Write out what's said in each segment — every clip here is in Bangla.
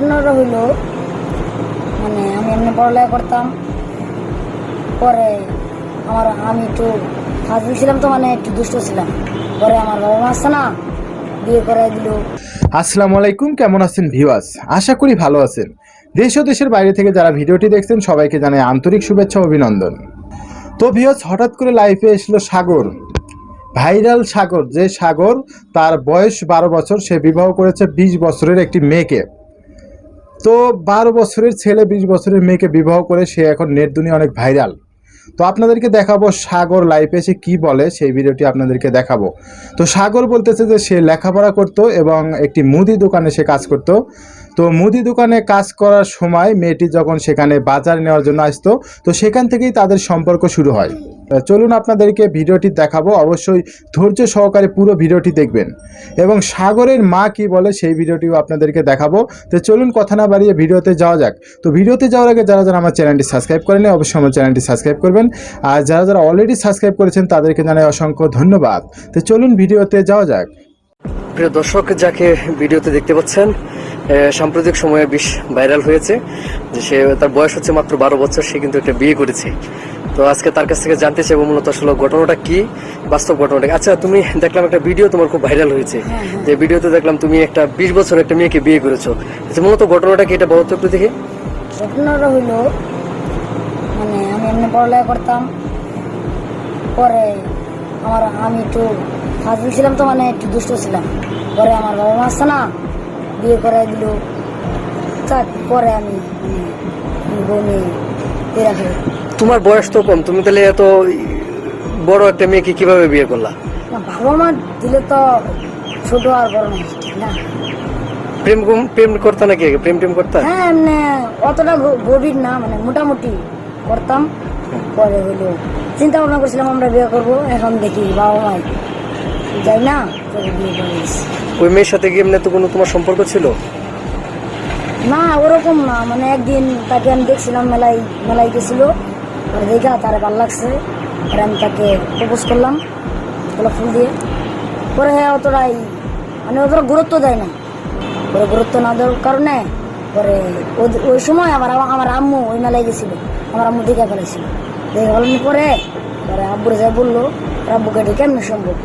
ঘটনাটা হইল। মানে আমি এমনি পড়ালেখা করতাম। পরে আমার আমি একটু ফাজিল ছিলাম তো মানে একটু দুষ্ট ছিলাম। পরে আমার বাবা মা না, বিয়ে করে দিল। আসসালামু আলাইকুম, কেমন আছেন ভিউয়ার্স? আশা করি ভালো আছেন। দেশ ও দেশের বাইরে থেকে যারা ভিডিওটি দেখছেন, সবাইকে জানাই আন্তরিক শুভেচ্ছা অভিনন্দন। তো ভিউয়ার্স, হঠাৎ করে লাইফে এসলো সাগর। ভাইরাল সাগর, যে সাগর তার বয়স বারো বছর, সে বিবাহ করেছে বিশ বছরের একটি মেয়েকে। তো বারো বছরের ছেলে, বিশ বছরের মেয়েকে বিবাহ করে সে এখন নেট দুনিয়া অনেক ভাইরাল। তো আপনাদেরকে দেখাবো সাগর লাইফে এসে কি বলে, সেই ভিডিওটি আপনাদেরকে দেখাবো। তো সাগর বলতেছে যে সে লেখাপড়া করত এবং একটি মুদি দোকানে সে কাজ করত। তো মুদি দোকানে কাজ করার সময় মেয়েটি যখন সেখানে বাজার নেওয়ার জন্য আসতো, তো সেখান থেকেই তাদের সম্পর্ক শুরু হয়। চলুন আপনাদেরকে ভিডিওটি দেখাবো। অবশ্যই ধৈর্য সহকারে পুরো ভিডিওটি দেখবেন। এবং সাগরের মা কি বলে সেই ভিডিওটিও আপনাদেরকে দেখাবো। তো চলুন কথা না বাড়িয়ে ভিডিওতে যাওয়া যাক। তো ভিডিওতে যাওয়ার আগে যারা যারা আমার চ্যানেলটি সাবস্ক্রাইব করেন অবশ্যই আমার চ্যানেলটি সাবস্ক্রাইব করবেন। আর যারা যারা অলরেডি সাবস্ক্রাইব করেছেন, তাদেরকে জানাই অসংখ্য ধন্যবাদ। তো চলুন ভিডিওতে যাওয়া যাক। প্রিয় দর্শক, যাকে ভিডিওতে দেখতে পাচ্ছেন সাম্প্রতিক সময়ে বেশ ভাইরাল হয়েছে। যে সে, তার বয়স হচ্ছে মাত্র বারো বছর, সে কিন্তু একটা বিয়ে করেছে। তো আজকে তার কাছ থেকে জানতে চাইব মূলত আসলে ঘটনাটা কি বাস্তব ঘটনাটা আচ্ছা তুমি দেখলাম একটা ভিডিও তোমার খুব ভাইরাল হয়েছে। যে ভিডিওতে দেখলাম তুমি একটা বিশ বছর একটা মেয়েকে বিয়ে করেছ। আচ্ছা মূলত ঘটনাটা কি এটা বলো তো একটু দেখে। ঘটনাটা হইল মানে আমি এমনি পড়ালেখা করতাম। পরে আমার আমি একটু ফাজিল ছিলাম তো মানে একটু দুষ্ট ছিলাম। পরে আমার বাবা মা আসছে না বিয়ে করে দিল। তার পরে আমি মানে বনে পেরা খাই তোমার বয়স তো কম তুমি তাহলে এত বড় একটা মেয়েকে কীভাবে বিয়ে করলা? বাবা মা দিলে তো ছোট আর বড় না। প্রেম কুম- প্রেম করতা নাকি? প্রেম টেম করতা? হ্যাঁ এমনি অতটা গভীর না মানে মোটামুটি করতাম। পরে হলো চিন্তা ভাবনা করছিলাম আমরা বিয়ে করব এখন দেখি বাবা মাই যাই না। ওই মেয়ের সাথে কি এমনি তো কোনো তোমার সম্পর্ক ছিল? না ওরকম না মানে একদিন তাকে আমি দেখছিলাম মেলায় মেলাই গেছিল। পরে দেখা তার ভালো লাগছে। পরে আমি তাকে প্রপোজ করলাম গোলাপ ফুল দিয়ে। পরে হ্যাঁ অতটাই মানে অতটা গুরুত্ব দেয় না। পরে গুরুত্ব না দেওয়ার কারণে পরে ওই সময় আমার আমার আম্মু ওই মেলায় গেছিল। আমার আম্মু দেখে ফেলেছিল। দেখে ফেলানোর পরে পরে আব্বুরে যা বলল আর আব্বুকে ডেকে কেমনি সম্ভব?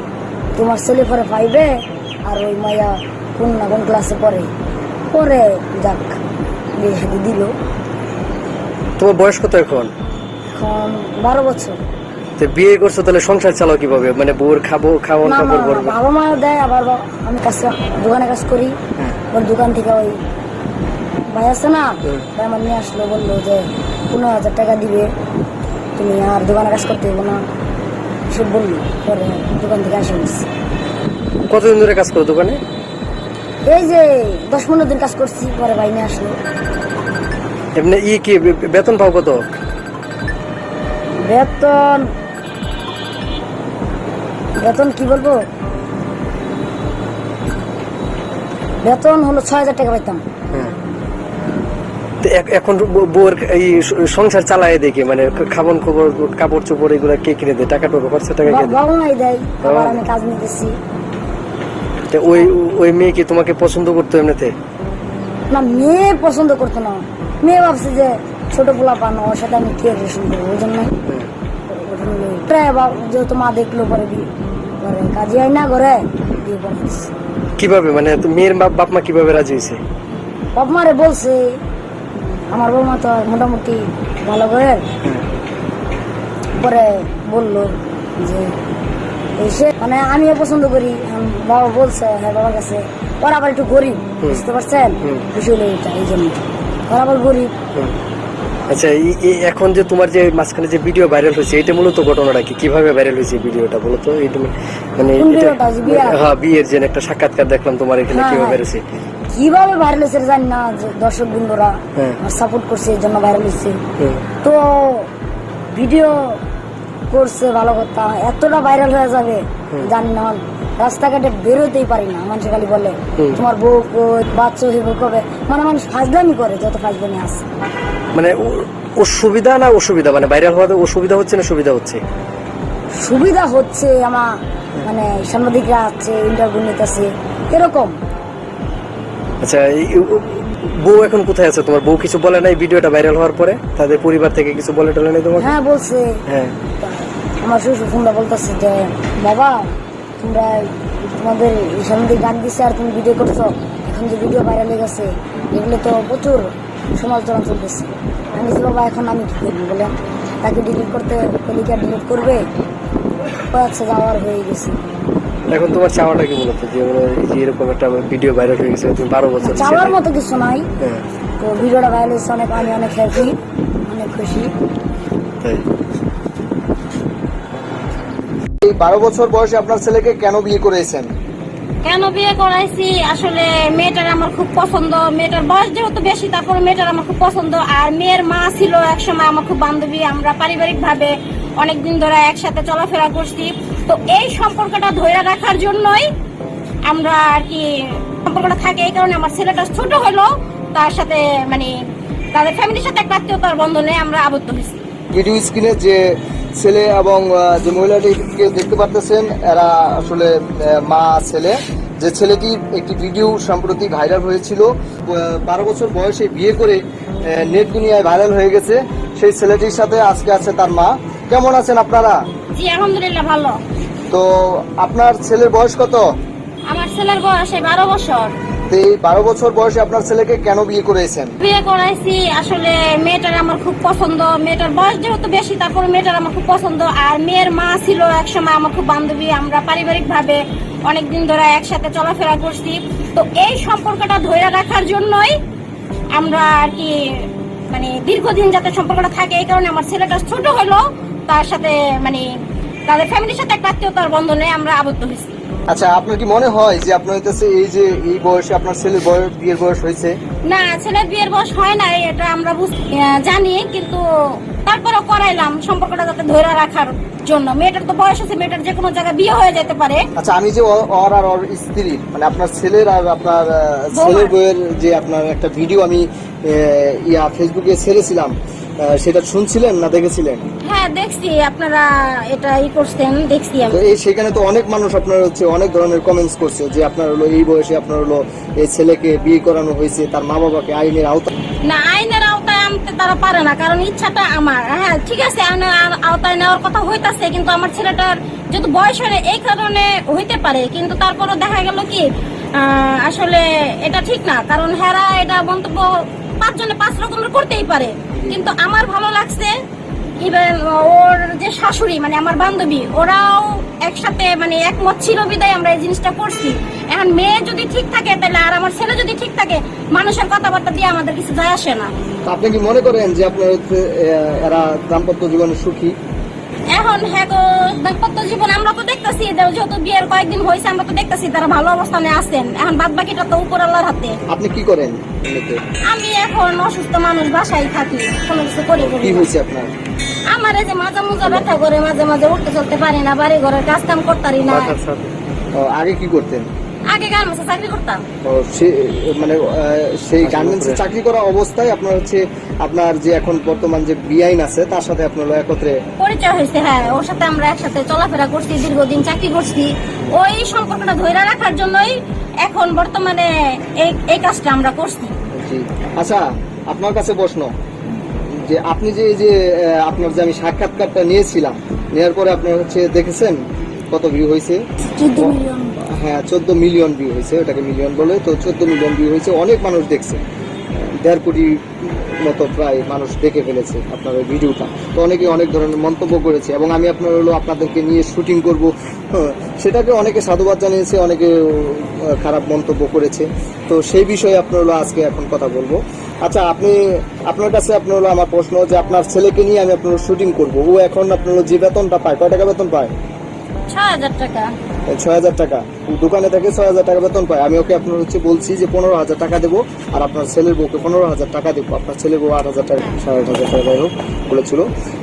তোমার ছেলে পরে পাইবে আর ওই মাইয়া কোন না কোন ক্লাসে পড়ে। পরে যাক, বিয়ে দিল। তোমার বয়স কত এখন? বারো বছর। তো বিয়ে করছ তাহলে সংসার চালাও কীভাবে? মানে বউর খাব খাওয়ান কাপড় পরবো বাবা মা দেয় আবার আমি কাজ দোকানে কাজ করি। ওর দোকান থেকে ওই ভাই আছে না ভাই আমার নিয়ে আসলো বলল যে পনেরো হাজার টাকা দিবে। তুমি আর দোকানে কাজ করতে হইব না। সব বলল পরে দোকান থেকে আসে কতদিন ধরে কাজ করো দোকানে? এই যে দশ পনেরো দিন কাজ করছি পরে ভাই নিয়ে আসলো। এমনি ই কি বেতন পাও কত? বেতন। বেতন কি বলব? বেতন হলো ছয় হাজার টাকা পাইতাম। এখন বউ- বউর এই সংসার চালায় দেখে মানে খাবন খবর কাপড় চোপড় এগুলো কে কিনে দেয়? টাকা টাকা খরচা টাকা বাবা দেয়? আমি কাজ নিতেছি। ওই ওই মেয়ে কি তোমাকে পছন্দ করতো এমনিতে? না মেয়ে পছন্দ করতো না। মেয়ে ভাবছে যে ছোট পোলা পানো ওর সাথে আমি কে রেশন করব ওই জন্য যেহেতু মা দেখল পরে পরে কাজে আই না ঘরে বিয়ে কীভাবে? মানে মেয়ের বাপ বাপ মা কীভাবে রাজি হয়েছে? বাপ মারে বলছে আমার বৌমা তো মোটামুটি ভালো করে। পরে বলল যে এসে মানে আমিও পছন্দ করি বাবা বলছে হ্যাঁ বাবার কাছে। ওরা আবার একটু গরিব বুঝতে পারছেন? বিষয় হলো এটা এই জন্য। ওরা আবার গরিব। আচ্ছা এই- এই এখন যে তোমার যে মাঝখানে যে ভিডিও ভাইরাল হয়েছে এটা মূলত ঘটনাটা কি? কীভাবে ভাইরাল হয়েছে ভিডিওটা বলো তো এইটা মানে? হ্যাঁ বিয়ের যে একটা সাক্ষাৎকার দেখলাম তোমার এখানে হ্যাঁ, কীভাবে হ্যাঁ। বেড়েছে কীভাবে ভাইরাল হয়েছে জানি না দর্শক বন্ধুরা হ্যাঁ। সাপোর্ট করছে এই জন্য ভাইরাল হয়েছে। তো ভিডিও করছে ভালো কথা এতটা ভাইরাল হয়ে যাবে জানি না রাস্তাঘাটে বেরোতেই পারি না মানুষ খালি বলে তোমার বউ বাচ্চা হইব কবে? মানে মানুষ ফাজলামি করে যত ফাজলামি আছে। মানে ও- সুবিধা না অসুবিধা? মানে ভাইরাল হওয়াতে অসুবিধা হচ্ছে না সুবিধা হচ্ছে? সুবিধা হচ্ছে আমার মানে সাংবাদিকরা আছে ইন্টারভিউ নিতেছে এরকম। আচ্ছা বউ এখন কোথায় আছে? তোমার বউ কিছু বলে নাই ভিডিওটা ভাইরাল হওয়ার পরে? তাদের পরিবার থেকে কিছু বলে টলে নাই তোমাকে? হ্যাঁ বলছে। হ্যাঁ। আমার শ্বশুর ফোনটা বলতেছে যে বাবা তোমরা তোমাদের সামনে গান দিচ্ছে আর তুমি ভিডিও করছ। এখন যে ভিডিও ভাইরাল হয়ে গেছে এগুলো তো প্রচুর সমালোচনা চলতেছে। আমি বলছি, বাবা এখন আমি কি করব বলেন? তাকে ডিলিট করতে পেলিকা ডিলিট করবে? আচ্ছা যাওয়ার হয়ে গেছে। এখন তোমার চাওয়াটা কি মূলত যে এই যে এরকম একটা ভিডিও ভাইরাল হয়ে গেছে তুমি বারো বছর চাওয়ার মতো কিছু নাই। হ্যাঁ। তো ভিডিওটা ভাইরাল হয়েছে অনেক আমি অনেক হ্যাপি অনেক খুশি। তাই। এই বারো বছর বয়সে আপনার ছেলেকে কেন বিয়ে করেছেন? কেন বিয়ে করাইছি? আসলে মেয়েটার আমার খুব পছন্দ। মেয়েটার বয়স যেহেতু বেশি, তারপর মেয়েটার আমার খুব পছন্দ। আর মেয়ের মা ছিল একসময় আমার খুব বান্ধবী। আমরা পারিবারিক ভাবে অনেকদিন ধরে একসাথে চলাফেরা করছি। তো এই সম্পর্কটা ধরে রাখার জন্যই আমরা আর কি সম্পর্কটা থাকে। এই কারণে আমার ছেলেটা ছোট হলো। তার সাথে মানে তাদের ফ্যামিলির সাথে একটা আত্মীয়তার বন্ধনে আমরা আবদ্ধ হয়েছি। ভিডিও স্ক্রিনে যে ছেলে এবং যে মহিলাটিকে দেখতে পারতেছেন এরা আসলে মা ছেলে। যে ছেলেটি একটি ভিডিও সম্প্রতি ভাইরাল হয়েছিল বারো বছর বয়সে বিয়ে করে নেট দুনিয়ায় ভাইরাল হয়ে গেছে। সেই ছেলেটির সাথে আজকে আছে তার মা। কেমন আছেন আপনারা? জি আলহামদুলিল্লাহ ভালো। তো আপনার ছেলের বয়স কত? আমার ছেলের বয়স বারো বছর। এই বারো বছর বয়সে আপনার ছেলেকে কেন বিয়ে করেছেন? বিয়ে করাইছি, আসলে মেয়েটার আমার খুব পছন্দ। মেয়েটার বয়স যেহেতু বেশি তারপর মেয়েটার আমার খুব পছন্দ। আর মেয়ের মা ছিল একসময় আমার খুব বান্ধবী। আমরা পারিবারিক ভাবে অনেকদিন ধরে একসাথে চলাফেরা করছি। তো এই সম্পর্কটা ধরে রাখার জন্যই আমরা আর কি মানে দীর্ঘদিন যাতে সম্পর্কটা থাকে, এই কারণে আমার ছেলেটা ছোট হলো। তার সাথে মানে তাদের ফ্যামিলির সাথে একটা আত্মীয়তার বন্ধনে আমরা আবদ্ধ হয়েছি। আচ্ছা আপনার কি মনে হয় যে আপনার হইতেছে এই যে এই বয়সে আপনার ছেলের বয়স বিয়ের বয়স হয়েছে? না ছেলের বিয়ের বয়স হয় না এটা আমরা জানি কিন্তু তারপরেও করাইলাম সম্পর্কটা যাতে ধরে রাখার জন্য। মেয়েটার তো বয়স আছে মেয়েটার যে কোনো জায়গায় বিয়ে হয়ে যেতে পারে। আচ্ছা আমি যে ওর আর ওর স্ত্রীর মানে আপনার ছেলের আর আপনার ছেলের বইয়ের যে আপনার একটা ভিডিও আমি ইয়া ফেসবুকে ছেড়েছিলাম। সেটা শুনছিলেন না দেখেছিলেন? হ্যাঁ দেখছি আপনারা এটা ই করছেন দেখছি তো এই সেখানে তো অনেক মানুষ আপনার হচ্ছে অনেক ধরনের কমেন্টস করছে যে আপনার হলো এই বয়সে আপনার হলো এই ছেলেকে বিয়ে করানো হয়েছে তার মা বাবাকে আইনের আওতা না আইনের আওতায় আনতে তারা পারে না কারণ ইচ্ছাটা আমার। হ্যাঁ ঠিক আছে আইনের আওতায় নেওয়ার কথা হইতাছে কিন্তু আমার ছেলেটার যেহেতু বয়স হয় এই কারণে হইতে পারে কিন্তু তারপরও দেখা গেল কি আসলে এটা ঠিক না কারণ হেরা এটা মন্তব্য পাঁচজনে পাঁচ রকমের করতেই পারে। কিন্তু আমার ভালো লাগছে ইভেন ওর যে শাশুড়ি মানে আমার বান্ধবী, ওরাও একসাথে মানে একমত ছিল বিদায় আমরা এই জিনিসটা করছি। এখন মেয়ে যদি ঠিক থাকে, তাহলে আর আমার ছেলে যদি ঠিক থাকে, মানুষের কথাবার্তা দিয়ে আমাদের কিছু যায় আসে না। আপনি কি মনে করেন যে আপনার এরা দাম্পত্য জীবনে সুখী? এখন হ্যাঁ দাম্পত্য জীবন আমরা তো দেখতেছি যেহেতু বিয়ের কয়েকদিন হয়েছে আমরা তো দেখতেছি তারা ভালো অবস্থানে আছেন। এখন বাদ বাকিটা তো উপর আল্লাহর হাতে। আপনি কি করেন আমি এখন অসুস্থ মানুষ বাসায় থাকি কোনো কিছু করি কি হয়েছে আপনার? আমার এই যে মাঝে মাঝে ব্যথা করে মাঝে মাঝে উঠতে চলতে পারি না বাড়ি ঘরের কাজ কাম করতারি না ও, আগে কি করতেন? আগে গার্মেন্টসে চাকরি করতাম। মানে সেই গার্মেন্টসে চাকরি করা অবস্থায় আপনার হচ্ছে আপনার যে এখন বর্তমান যে বিআইন আছে তার সাথে আপনার একত্রে পরিচয় হয়েছে হ্যাঁ ওর সাথে আমরা একসাথে চলাফেরা করছি দীর্ঘদিন চাকরি করছি। ওই সম্পর্কটা ধরে রাখার জন্যই এখন বর্তমানে এই এই কাজটা আমরা করছি। আচ্ছা আপনার কাছে প্রশ্ন যে আপনি যে এই যে আপনার যে আমি সাক্ষাৎকারটা নিয়েছিলাম নেওয়ার পরে আপনার হচ্ছে দেখেছেন কত ভিউ হয়েছে? চোদ্দ মিলিয়ন। হ্যাঁ চোদ্দ মিলিয়ন ভিউ হয়েছে ওটাকে মিলিয়ন বলে। তো চোদ্দ মিলিয়ন ভিউ হয়েছে অনেক মানুষ দেখছে। দেড় কোটি মতো প্রায় মানুষ দেখে ফেলেছে আপনার ওই ভিডিওটা। তো অনেকে অনেক ধরনের মন্তব্য করেছে এবং আমি আপনার হলো আপনাদেরকে নিয়ে শুটিং করব। হ্যাঁ, সেটাকে অনেকে সাধুবাদ জানিয়েছে অনেকে খারাপ মন্তব্য করেছে। তো সেই বিষয়ে আপনার হলো আজকে এখন কথা বলব। আচ্ছা আপনি আপনার কাছে আপনার হলো আমার প্রশ্ন যে আপনার ছেলেকে নিয়ে আমি আপনার শুটিং করব। ও এখন আপনার যে বেতনটা পায় কয় টাকা বেতন পায়? ছয় হাজার টাকা। ছয় হাজার টাকা। দোকানে থেকে ছয় হাজার টাকা বেতন পায়। আমি ওকে আপনার হচ্ছে বলছি যে পনেরো হাজার টাকা দেবো আর আপনার ছেলের বউকে পনেরো হাজার টাকা দেবো। আপনার ছেলের বউ আট হাজার টাকা সাড়ে আট হাজার টাকা যাই হোক বলেছিল।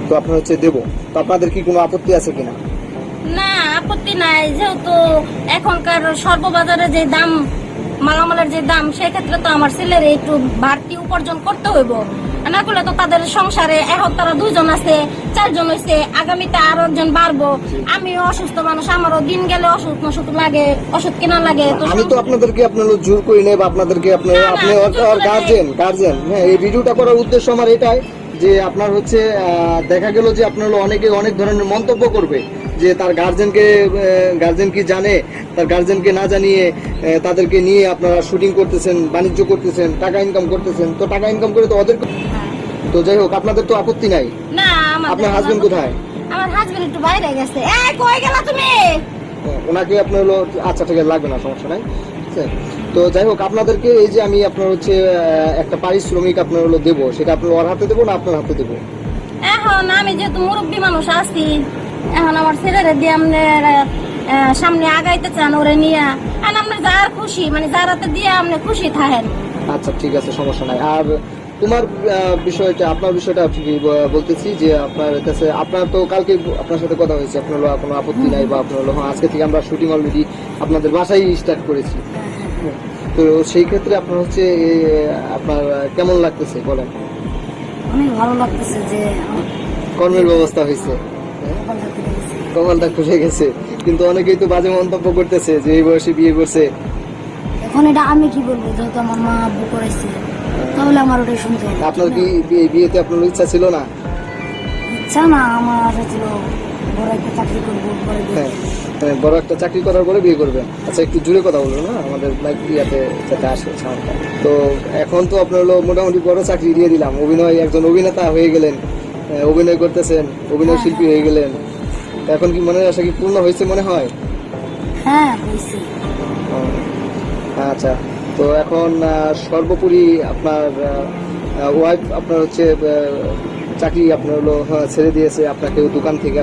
তো আপনার হচ্ছে দেবো। তো আপনাদের কি কোনো আপত্তি আছে কিনা? না আপত্তি নাই। যেহেতু এখনকার সর্ববাজারে যে দাম মালামালের যে দাম সেই ক্ষেত্রে তো আমার ছেলের একটু বাড়তি উপার্জন করতে হইব। না করলে তো তাদের সংসারে এখন তারা দুইজন আছে চারজন হয়েছে আগামীতে আরও একজন বাড়বো। আমিও অসুস্থ মানুষ আমারও দিন গেলে অসুখ অসুখ লাগে ওষুধ কেনা লাগে আমি তো আপনাদেরকে আপনার জোর করি নাই বা আপনাদেরকে আপনার আপনি। গার্জেন গার্জেন হ্যাঁ এই ভিডিওটা করার উদ্দেশ্য আমার এটাই যে আপনার হচ্ছে দেখা গেল যে আপনার অনেকে অনেক ধরনের মন্তব্য করবে। যে তার গার্জেনকে গার্জেন কি জানে? তার গার্জেনকে না জানিয়ে তাদেরকে নিয়ে আপনারা শুটিং করতেছেন বাণিজ্য করতেছেন টাকা ইনকাম করতেছেন। তো টাকা ইনকাম করে তো ওদের তো যাই হোক আপনাদের তো আপত্তি নাই। না আপনার হাজবেন্ড কোথায়? আমার হাজবেন্ড একটু বাইরে গেছে। এ কই গেলা তুমি? ওনাকে আপনার হলো আচ্ছা ঠিক আছে লাগবে না সমস্যা নাই। তো যাই হোক আপনাদেরকে এই যে আমি আপনার হচ্ছে একটা পারিশ্রমিক আপনার হলো দেবো সেটা আপনার ওর হাতে দেবো না আপনার হাতে দেবো? এখন আমি যেহেতু মুরব্বী মানুষ আছি এখন আমার ছেলেরে দিয়ে আপনার সামনে আগাইতে চান ওরে নিয়ে। আর আমরা যার খুশি মানে যার হাতে দিয়ে আপনি খুশি থাকেন। আচ্ছা ঠিক আছে সমস্যা নাই। আর তোমার বিষয়টা আপনার বিষয়টা বলতেছি যে আপনার কাছে আপনার তো কালকে আপনার সাথে কথা হয়েছে আপনার কোনো আপত্তি নাই বা আপনার হলো আজকে থেকে আমরা শুটিং অলরেডি আপনাদের বাসায় স্টার্ট করেছি। তো সেই ক্ষেত্রে আপনার হচ্ছে আপনার কেমন লাগতেছে বলেন? অনেক ভালো লাগতেছে যে কর্মের ব্যবস্থা হয়েছে। হ্যাঁ? কপালটা খুলে গেছে। কিন্তু অনেকেই তো বাজে মন্তব্য করতেছে যে এই বয়সে বিয়ে করছে। এখন এটা আমি কি বলব? যেহেতু আমার মা আব্বু করেছে তাহলে আমার ওটাই শুনতে হবে। আপনার কি বিয়েতে আপনার ইচ্ছা ছিল না? ইচ্ছা না আমার আশা ছিল বড় একটা চাকরি করব হ্যাঁ হ্যাঁ, বড় একটা চাকরি করার পরে বিয়ে করবেন। আচ্ছা একটু জুড়ে কথা বলুন না আমাদের লাইফ ইয়াতে যাতে আসে সাউন্ডটা। তো এখন তো আপনার হলো মোটামুটি বড় চাকরি দিয়ে দিলাম। অভিনয় একজন অভিনেতা হয়ে গেলেন। অভিনয় করতেছেন অভিনয় শিল্পী হয়ে গেলেন। এখন কি মনের আশা কি পূর্ণ হয়েছে মনে হয়? হ্যাঁ হয়েছে। আচ্ছা। তো এখন সর্বোপরি আপনার ওয়াইফ আপনার হচ্ছে চাকরি আপনার হলো হ্যাঁ, ছেড়ে দিয়েছে আপনাকে দোকান থেকে।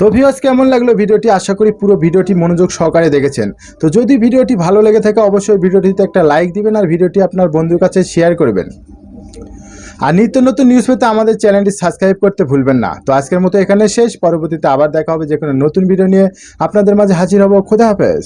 তো ভিউয়ার্স কেমন লাগল ভিডিওটি? আশা করি পুরো ভিডিওটি মনোযোগ সহকারে দেখেছেন। তো যদি ভিডিওটি ভালো লেগে থাকে অবশ্যই ভিডিওটিতে একটা লাইক দিবেন আর ভিডিওটি আপনার বন্ধুর কাছে শেয়ার করবেন। আর নিত্য নতুন নিউজ পেতে আমাদের চ্যানেলটি সাবস্ক্রাইব করতে ভুলবেন না। তো আজকের মতো এখানে শেষ। পরবর্তীতে আবার দেখা হবে যে কোনো নতুন ভিডিও নিয়ে। আপনাদের মাঝে হাজির হব। খুদা হাফেজ।